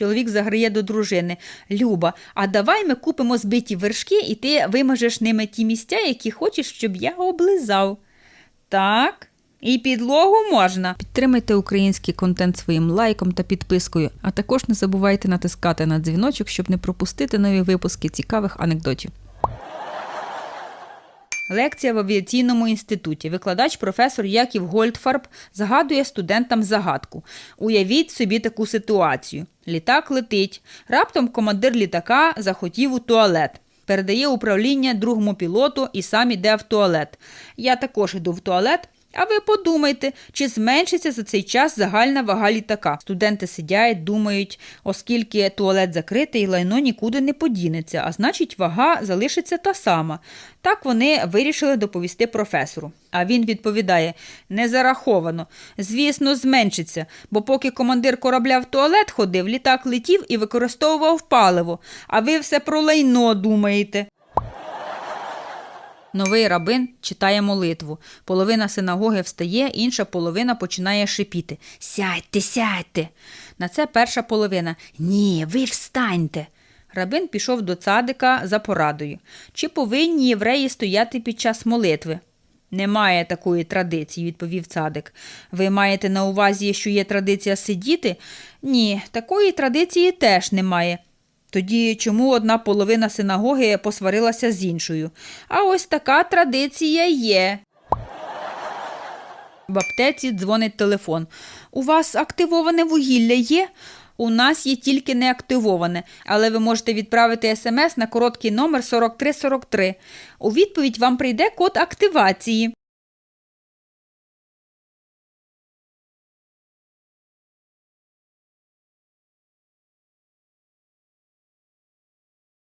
Чоловік заграє до дружини. Люба, а давай ми купимо збиті вершки, і ти вимажеш ними ті місця, які хочеш, щоб я облизав. Так. І підлогу можна. Підтримайте український контент своїм лайком та підпискою, а також не забувайте натискати на дзвіночок, щоб не пропустити нові випуски цікавих анекдотів. Лекція в авіаційному інституті. Викладач професор Яків Гольдфарб загадує студентам загадку. Уявіть собі таку ситуацію. Літак летить. Раптом командир літака захотів у туалет. Передає управління другому пілоту і сам іде в туалет. Я також іду в туалет. А ви подумайте, чи зменшиться за цей час загальна вага літака. Студенти сидять, думають, оскільки туалет закритий, лайно нікуди не подінеться, а значить, вага залишиться та сама. Так вони вирішили доповісти професору. А він відповідає: не зараховано. Звісно, зменшиться, бо поки командир корабля в туалет ходив, літак летів і використовував паливо. А ви все про лайно думаєте. Новий рабин читає молитву. Половина синагоги встає, інша половина починає шипіти. Сядьте, сядьте. На це перша половина. Ні, ви встаньте. Рабин пішов до цадика за порадою. Чи повинні євреї стояти під час молитви? Немає такої традиції, відповів цадик. Ви маєте на увазі, що є традиція сидіти? Ні, такої традиції теж немає. Тоді чому одна половина синагоги посварилася з іншою? А ось така традиція є. В аптеці дзвонить телефон. У вас активоване вугілля є? У нас є тільки неактивоване, але ви можете відправити смс на короткий номер 4343. У відповідь вам прийде код активації.